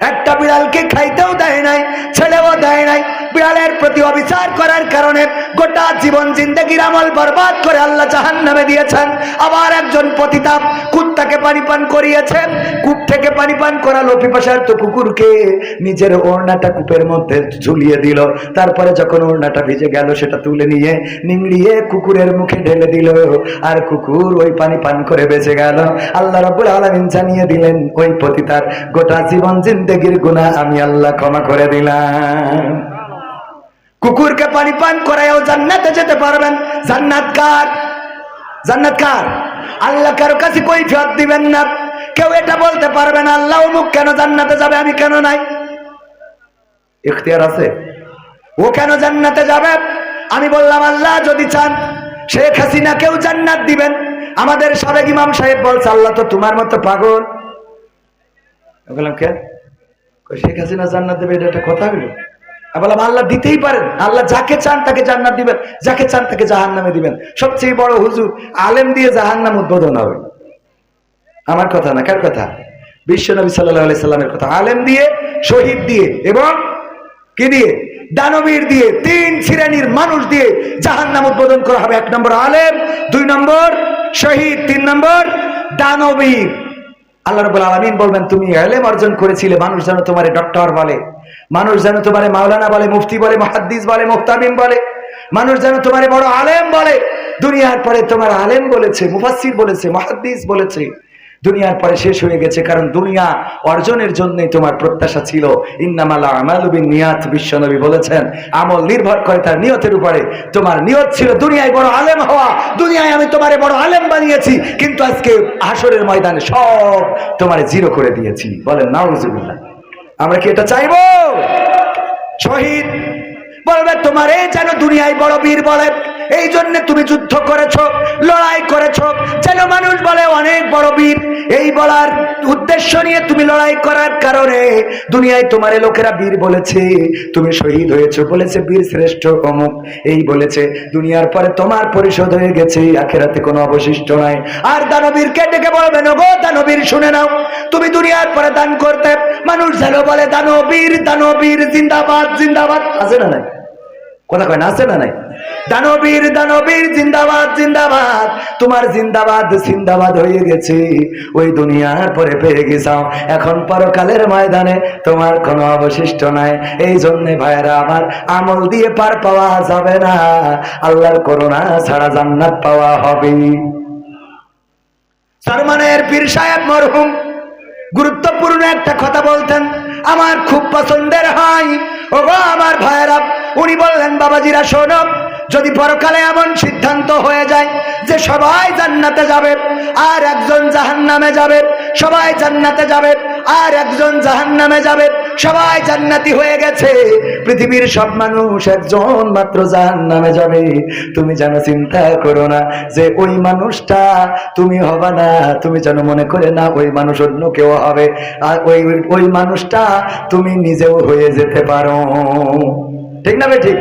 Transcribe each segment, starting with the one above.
একটা বিড়ালকে খাইতেও দেয় নাই ছেলেও দেয় নাই। বিড়ালের প্রতি অবিচার করার কারণে গোটা জীবন জিন্দগির আমল বরবাদ করে আল্লাহ জাহান নামে দিয়েছেন। আবার একজন পতিতাপ কুত্তাকে পানি পান করিয়েছেন। কূপ থেকে পানি পান করালো পিপাসার তো কুকুরকে। নিজের ওড়নাটা কূপের মধ্যে ঝুলিয়ে দিল। তারপরে যখন ওড়নাটা ভিজে গেল, সেটা তুলে নিয়ে নিংড়িয়ে কুকুরের মুখে ঢেলে দিল। আর কুকুর ওই পানি পান করে বেঁচে গেল। আল্লাহ রাব্বুল আলামিন জানিয়ে দিলেন, ওই পতিতার গোটা জীবন জিন্দেগির গুনাহ আমি আল্লাহ ক্ষমা করে দিলাম। কুকুরকে পানি পান করায়ও জান্নাতে যেতে পারবেন। জান্নাত কার? জান্নাত কার? আল্লাহ কারও কাছে কই ফেরত দিবেন না। কেউ এটা বলতে পারবে না, আল্লাহ মুখ কেন জান্নাতে যাবে, আমি কেন নাই? ইখতিয়ার আছে। ও কেন জান্নাতে যাবে? আমি বললাম, আল্লাহ যদি চান, শেখ হাসিনা কেউ জান্নাত দিবেন। আমাদের সাবেক ইমাম সাহেব বলছে, আল্লাহ তো তোমার মতো পাগল। বললাম, কে? শেখ হাসিনা জান্নাত দেবে, এটা একটা কথা হলো বললাম আল্লাহ দিতেই পারেন। আল্লাহ যাকে চান তাকে জান্নাত দিবেন, যাকে চান তাকে জাহান নামে দিবেন। সবচেয়ে বড় হুজুর আলেম দিয়ে জাহান নাম উদ্বোধন হবে। আমার কথা না, কার কথা? বিশ্ব নবী সাল্লাহ কথা। আলেম দিয়ে, শহীদ দিয়ে এবং কি দিয়ে? দানবীর দিয়ে, তিন শ্রেণির মানুষ দিয়ে জাহান নাম উদ্বোধন করা হবে। এক নম্বর আলেম, দুই নম্বর শহীদ, তিন নম্বর দানবীর। আল্লাহ রবুল আলমিন বলবেন, তুমি এলেম অর্জন করেছিলে, মানুষ যেন তোমার ডক্টর বলে। মানুষ যেন তোমার মাওলানা বলে, মুফতি বলে, মহাদ্দিস বলে মুফতামিম বলে, মানুষ যেন তোমার বড় আলেম বলে। দুনিয়ার পরে তোমার আলেম বলেছে মুফাসির বলেছে, মহাদ্দিস বলেছে। দুনিয়ার পরে শেষ হয়ে গেছে, কারণ দুনিয়া অর্জনের জন্যই তোমার প্রত্যাশা ছিল। ইন্নামালা আমালুবিন নিয়াত বিশ্বনবী বলেছেন, আমল নির্ভর করে তার নিয়তের উপরে। তোমার নিয়ত ছিল দুনিয়ায় বড় আলেম হওয়া। দুনিয়ায় আমি তোমারে বড় আলেম বানিয়েছি, কিন্তু আজকে হাসরের ময়দানে সব তোমারে জিরো করে দিয়েছি। বলেন, নাউজুবিল্লাহ। আমরা কি এটা চাইব? শহীদ বলবে তোমার যেন দুনিয়ায় বড় বীর বলে। এই জন্য তুমি যুদ্ধ করেছ, লড়াই করেছ। যেন মানুষ বলে অনেক বড় বীর। এই বলার উদ্দেশ্য নিয়ে তুমি লড়াই করার কারণে দুনিয়ায় তোমার লোকেরা বীর বলেছে। তুমি শহীদ হয়েছ বলেছে, বীর শ্রেষ্ঠ অমুক। এই বলেছে, দুনিয়ার পরে তোমার পরিশোধ হয়ে গেছে, আখেরাতে কোনো অবশিষ্ট নাই। আর দানবীর দানবীরকে ডেকে বলবেন গো দানবীর, শুনে নাও। তুমি দুনিয়ার পরে দান করতে, মানুষ যেন বলে, দানবীর দানবীর, জিন্দাবাদ জিন্দাবাদ। আছে না নাই? কথা কয় না, আছে না নাই? দানবীর দানবীর জিন্দাবাদ জিন্দাবাদ। তোমার জিন্দাবাদ জিন্দাবাদ হয়ে গেছে। ওই দুনিয়ার পরে পেয়ে গেছাও। এখন পরকালের ময়দানে তোমার কোনো অবশিষ্ট নাই। এই জন্য ভাইরা আমার আমল দিয়ে পার পাওয়া যাবে না। আল্লাহর করোনা ছাড়া জান্নাত পাওয়া হবে। সারমানের পীর সাহেব মরহুম গুরুত্বপূর্ণ একটা কথা বলতেন। আমার খুব পছন্দের হয়। ও গো আমার ভাইয়েরা, উনি বললেন, বাবাজিরা, শোনো যদি পরকালে এমন সিদ্ধান্ত হয়ে যায় যে সবাই জান্নাতে যাবে, আর একজন জাহান নামে যাবে, সবাই জান্নাতে যাবে, আর একজন জাহান নামে যাবে, সবাই জান্নাতি হয়ে গেছে, পৃথিবীর সব মানুষ একজন মাত্র জাহান নামে যাবে। তুমি যেন চিন্তা করো না যে ওই মানুষটা তুমি হবা না, তুমি যেন মনে করে না ওই মানুষ অন্য কেউ হবে, আর ওই ওই মানুষটা তুমি নিজেও হয়ে যেতে পারো। ঠিক না বে ঠিক?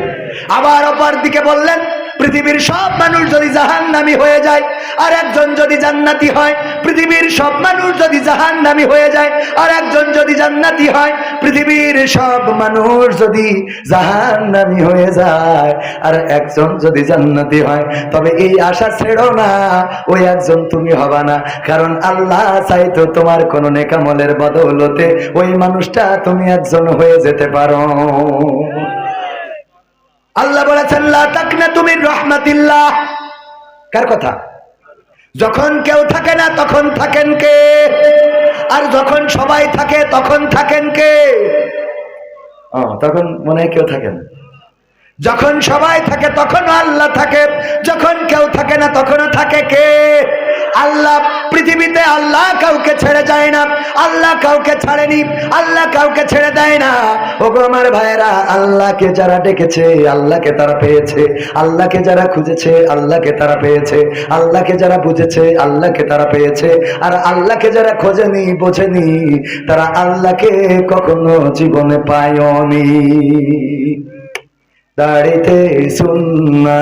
আবার অপর দিকে বললেন, পৃথিবীর সব মানুষ যদি জাহান্নামী হয়ে যায়, আর একজন যদি জান্নাতি হয়, পৃথিবীর সব মানুষ যদি জাহান্নামী হয়ে যায়, আর একজন যদি জান্নাতি হয়, পৃথিবীর সব মানুষ যদি জাহান্নামী হয়ে যায়, আর একজন যদি জান্নাতি হয়, তবে এই আশা ছেড়ো না, ওই একজন তুমি হবা না, কারণ আল্লাহ চাইতো তোমার কোন নেকামলের বদৌলতে ওই মানুষটা তুমি একজন হয়ে যেতে পারো। আল্লাহ বলেছেন তাকনা তুমি রহমাতিল্লাহ। কার কথা? যখন কেউ থাকে না, তখন থাকেন কে? আর যখন সবাই থাকে, তখন থাকেন কে? তখন মনে হয় কেউ থাকেন। যখন সবাই থাকে তখন আল্লাহ থাকে। যখন কেউ থাকে না, তখনও থাকে কে? আল্লাহ পৃথিবীতে আল্লাহ কাউকে ছেড়ে যায় না, আল্লাহ কাউকে ছাড়েনি, আল্লাহ কাউকে ছেড়ে দেয় না। ও আমার ভাইয়েরা, আল্লাহকে যারা ডেকেছে, আল্লাহকে তারা পেয়েছে, আল্লাহকে যারা খুঁজেছে, আল্লাহকে তারা পেয়েছে, আল্লাহকে যারা বুঝেছে, আল্লাহকে তারা পেয়েছে, আর আল্লাহকে যারা খোঁজেনি, বোঝেনি, তারা আল্লাহকে কখনো জীবনে পায়নি। দাড়িতে সুন্না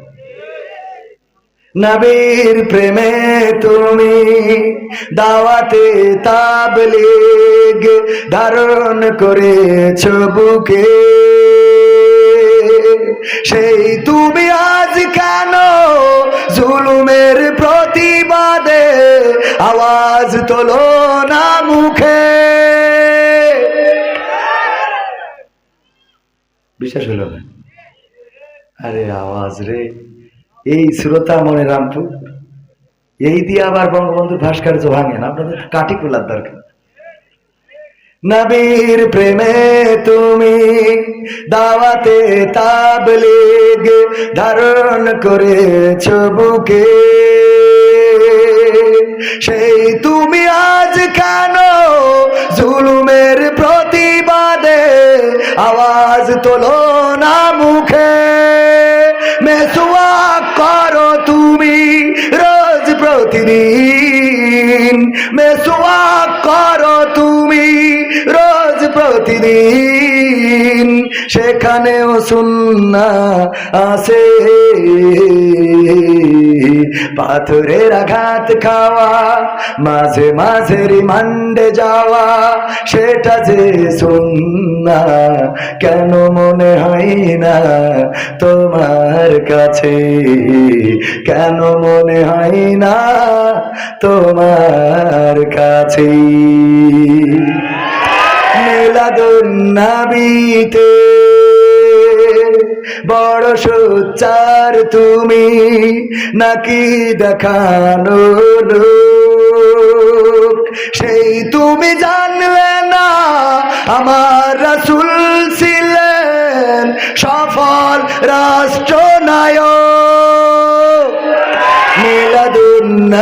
নবীর প্রেমে তুমি দাওয়াতে তাবলিগ ধারণ করেছ বুকে। সেই তুমি আজ কেন জুলুমের প্রতিবাদে আওয়াজ তোলো না মুখে? বিশ্বাস হলো না? আরে আওয়াজ রে। এই শ্রোতা মনে রামপুর এই দিয়ে আবার বঙ্গবন্ধুর ভাস্কর্য ভাঙেন। আপনাদের কাটি খোলার দরকার। নবীর প্রেমে তুমি দাওয়াতে তাবলিগ ধারণ করেছ বুকে। সেই তুমি আজ কেন জুলুমের প্রতিবাদে আওয়াজ তোলো না মুখে? সেখানেও সুন্না আসে পাথরের আঘাত খাওয়া, মাঝে মাঝে রিমান্ডে যাওয়া, সেটা যে সুন্না, কেন মনে হয় না তোমার কাছে? কেন মনে হয় না তোমার কাছে? মিলাদুন্নাবিতে বড় সোচ্চার তুমি নাকি দেখানো সেই তুমি জানলে না আমার রাসুল ছিলেন সফল রাষ্ট্রনায়ক। মিলাদুন্নবীতে।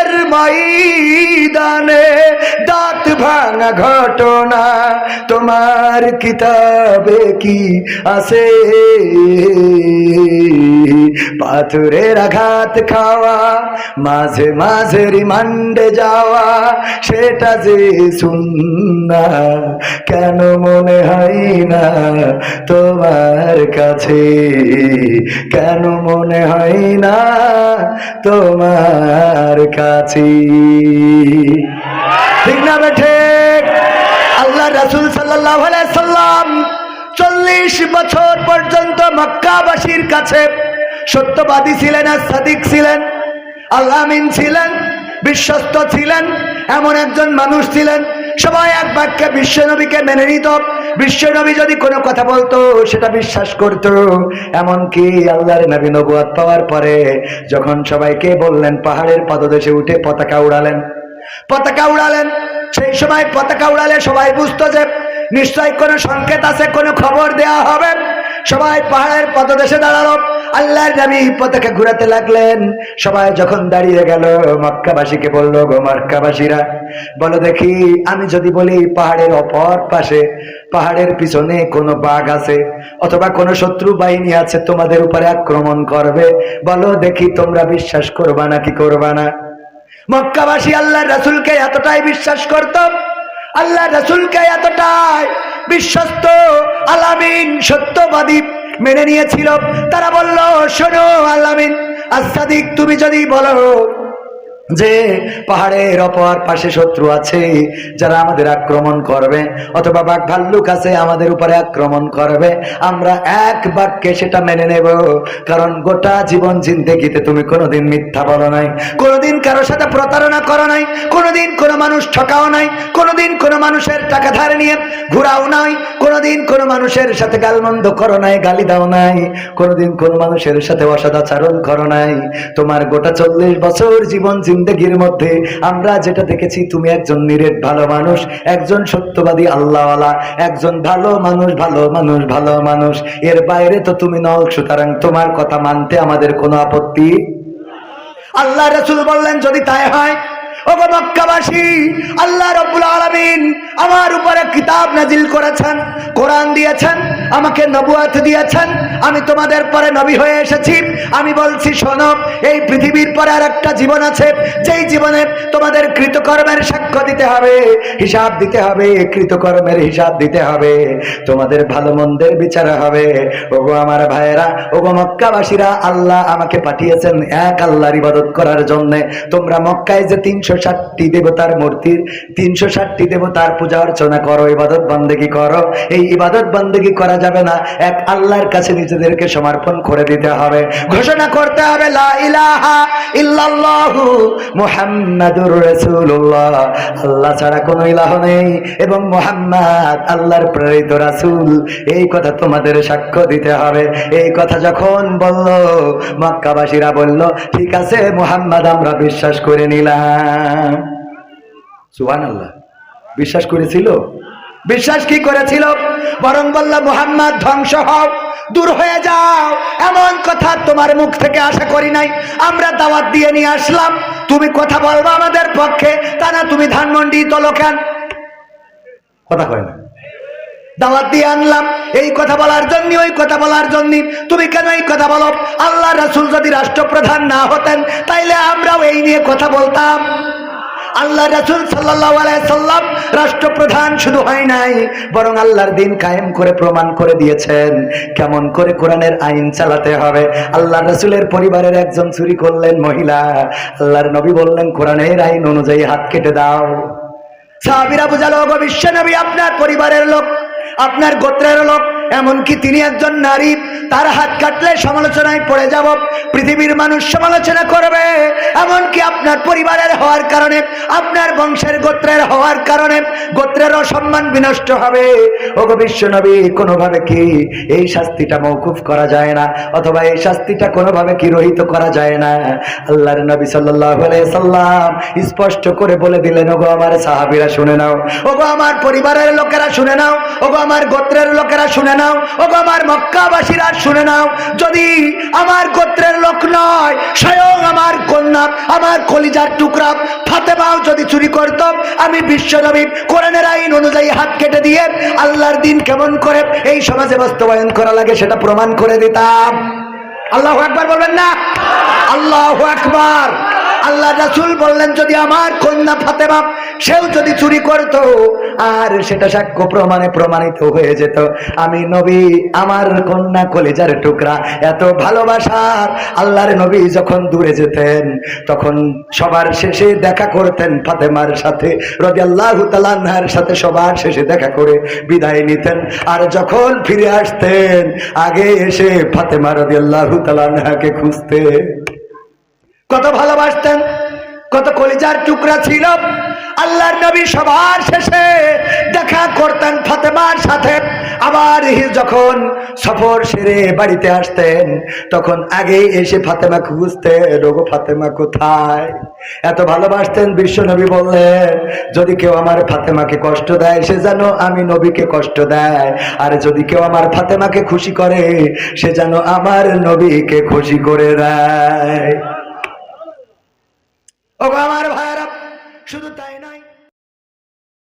ময়দানে দাঁত ভাঙা ঘটনা, তোমার কিতাবে কি আছে? পাথরের আঘাত খাওয়া, মাঝে মাঝে রিমান্ডে যাওয়া, সেটা যে শুননা কেন মনে হয় না তোমার কাছে? কেন মনে হয় না তোমার কাছে? ঠিক না বেঠে আল্লাহ রাসুল সাল্লাহ সাল্লাম চল্লিশ বছর পর্যন্ত মক্কাবাসীর কাছে সত্যবাদী ছিলেন আর সাদিক ছিলেন। আল্লামিন ছিলেন, বিশ্বস্ত ছিলেন, এমন একজন মানুষ ছিলেন সবাই এক বাক্যে বিশ্বনবীকে মেনে নিত। বিশ্বনবী যদি কোনো কথা বলতো, সেটা বিশ্বাস করত। এমনকি আল্লাহর নবী নবুয়াত পাওয়ার পরে যখন সবাইকে বললেন, পাহাড়ের পদদেশে উঠে পতাকা উড়ালেন। পতাকা উড়ালেন। সেই সময় পতাকা উড়ালে সবাই বুঝতো যে, নিশ্চয় কোনো সংকেত আছে, কোনো খবর দেয়া হবে। সবাই পাহাড়ের পদদেশে দাঁড়াল। আল্লাহর নবী পতাকা ঘুরাতে লাগলেন। সবাই যখন দাঁড়িয়ে গেল, মক্কাবাসীকে বলল, গো মক্কাবাসীরা, বলো দেখি, আমি যদি বলি পাহাড়ের অপর পাশে, পাহাড়ের পিছনে কোনো বাঘ আছে অথবা কোনো শত্রু বাহিনী আছে তোমাদের উপরে আক্রমণ করবে, বলো দেখি তোমরা বিশ্বাস করবা না কি করবা না? মক্কাবাসী আল্লাহ রাসুলকে এতটাই বিশ্বাস করত আল্লাহ রাসুলকে এতটাই বিশ্বস্ত আলামিন সত্যবাদী মেনে নিয়েছিল। তারা বলল শোনো আলামিন আসাদিক তুমি যদি বলো যে পাহাড়ের অপর পাশে শত্রু আছে, যারা আমাদের আক্রমণ করবে, অথবা বাঘ ভাল্লুক আছে, আমাদের উপরে আক্রমণ করবে, আমরা এক বাক্যে সেটা মেনে নেব, কারণ গোটা জীবন জিন্দেগিতে তুমি কোনোদিন মিথ্যা বলো নাই, কোনোদিন কারোর সাথে প্রতারণা করো নাই, কোনোদিন কোনো মানুষ ঠকাও নাই, কোনোদিন কোনো মানুষের টাকা ধারে নিয়ে ঘুরাও নাই, কোনোদিন কোনো মানুষের সাথে গালমন্দ করো নাই, গালি দাও নাই, কোনোদিন কোনো মানুষের সাথে অসদাচরণ করো নাই। তোমার গোটা চল্লিশ বছর জীবন জিন্দগির মধ্যে আমরা যেটা দেখেছি, তুমি একজন নিরেট ভালো মানুষ, একজন সত্যবাদী আল্লাহওয়ালা, একজন ভালো মানুষ ভালো মানুষ ভালো মানুষ। এর বাইরে তো তুমি নও, সুতরাং তোমার কথা মানতে আমাদের কোনো আপত্তি? আল্লাহ রসুল বললেন, যদি তাই হয় কোরআন দিয়েছেন, আমাকে নবুয়াত দিয়েছেন, আমি তোমাদের পরে নবী হয়ে এসেছি। আমি বলছি, শোনো, এই পৃথিবীর পরে আর একটা জীবন আছে, যেই জীবনে তোমাদের কৃতকর্মের সাক্ষ্য দিতে হবে, হিসাব দিতে হবে, কৃতকর্মের হিসাব দিতে হবে, তোমাদের ভালো মন্দের বিচার হবে। ওগো আমার ভাইয়েরা, ওগো মক্কাবাসীরা, আল্লাহ আমাকে পাঠিয়েছেন এক আল্লাহর ইবাদত করার জন্য। তোমরা মক্কায় যে তিনশো ষাটটি দেবতার মূর্তির, তিনশো ষাটটি দেবতার পূজা অর্চনা করো, ইবাদত বন্দেগি করো। এই ইবাদত বন্দেগি করা যাবে না, এক আল্লাহর কাছে নিজেদেরকে সমর্পণ করে দিতে হবে। ঘোষণা করতে হবে আল্লাহ ছাড়া কোনো ইলাহ নেই। এবং মুহাম্মদ আল্লাহর প্রেরিত রাসূল, এই কথা তোমাদের সাক্ষ্য দিতে হবে। এই কথা যখন বলল, মক্কাবাসীরা বলল, ঠিক আছে মুহাম্মদ, আমরা বিশ্বাস করে নিলাম। সুবহানাল্লাহ। বিশ্বাস করেছিল? বিশ্বাস কি করেছিল? বরং বলল, মুহাম্মদ, ধ্বংস হও, দূর হয়ে যাও। এমন কথা তোমার মুখ থেকে আশা করি নাই। আমরা দাওয়াত দিয়ে নিয়ে আসলাম। তুমি কথা বলব আমাদের পক্ষে। তা না, তুমি ধানমন্ডি তলোখান কথা কয় না। দাওয়াত দিয়ে আনলাম। এই কথা বলার জন্য ওই কথা বলার জন্য তুমি কেন এই কথা বলো? আল্লাহ রাসূল যদি রাষ্ট্রপ্রধান না হতেন, তাইলে আমরাও এই নিয়ে কথা বলতাম। আল্লাহ রাসূল সাল্লাম রাষ্ট্রপ্রধান শুধু হয় নাই, বরং আল্লাহর দিন কায়েম করে প্রমাণ করে দিয়েছেন। কেমন করে কোরআনের আইন চালাতে হবে। আল্লাহ রাসূলের পরিবারের একজন চুরি করলেন মহিলা। আল্লাহর নবী বললেন, কোরআনের আইন অনুযায়ী হাত কেটে দাও। সাহাবিরা বুঝালো বিশ্ব নবী, আপনার পরিবারের লোক আপনার গোত্রের লোক এমনকি তিনি একজন নারী, তার হাত কাটলে সমালোচনায় পড়ে যাব, পৃথিবীর মানুষ সমালোচনা করবে। এমনকি আপনার পরিবারের হওয়ার কারণে, আপনার বংশের গোত্রের হওয়ার কারণে গোত্রের সম্মান বিনষ্ট হবে। ওগো বিশ্ব নবী কোনোভাবে কি এই শাস্তিটা মৌকুফ করা যায় না? অথবা এই শাস্তিটা কোনোভাবে কি রহিত করা যায় না? আল্লাহর নবী সাল্লাল্লাহু সাল্লাম স্পষ্ট করে বলে দিলেন, ওগো আমার সাহাবীরা শুনে নাও, ওগো আমার পরিবারের লোকেরা শুনে নাও, ওগো আমার গোত্রের লোকেরা শুনে নাও। ওগো আমার মক্কাবাসীরা শুনে নাও। যদি আমার গোত্রের লোক নয়, স্বয়ং আমার কন্যা, আমার কলিজার টুকরা ফাতেমাও যদি চুরি করতাম আমি বিশ্বনবী কোরআনের আইন অনুযায়ী হাত কেটে দিয়ে আল্লাহর দিন কেমন করে এই সমাজে বাস্তবায়ন করা লাগে সেটা প্রমাণ করে দিতাম। আল্লাহ একবার বলবেন না? আল্লাহ একবার আল্লাহ রাসুল বললেন, যদি আমার কন্যা ফাতেমা, সেও যদি চুরি করত, আর সেটা সাক্ষ্য প্রমাণে প্রমাণিত হয়ে যেত। আমি নবী, আমার কন্যা কলেজার টুকরা, এত ভালোবাসার। আল্লাহর নবী যখন দূরে যেতেন, তখন সবার শেষে দেখা করতেন ফাতেমার সাথে রবি আল্লাহ তালান্নার সাথে সবার শেষে দেখা করে বিদায় নিতেন। আর যখন ফিরে আসতেন, আগে এসে ফাতেমা রবি আল্লাহ তালান্নাকে খুঁজতেন। কত ভালোবাসতেন, কত কলিজার টুকরা ছিল। আল্লাহর নবী সবার শেষে দেখা করতেন ফাতেমার সাথে। আবার যখন সফর সেরে বাড়িতে আসতেন, তখন আগে এসে ফাতেমা খুঁজতেন ওগো ফাতেমা কোথায়? এত ভালোবাসতেন বিশ্ব নবী বললেন যদি কেউ আমার ফাতেমাকে কষ্ট দেয়, সে যেন আমি নবীকে কষ্ট দেয়। আর যদি কেউ আমার ফাতেমাকে খুশি করে, সে যেন আমার নবীকে খুশি করে দেয়। ও আমার ভাইরা শুধু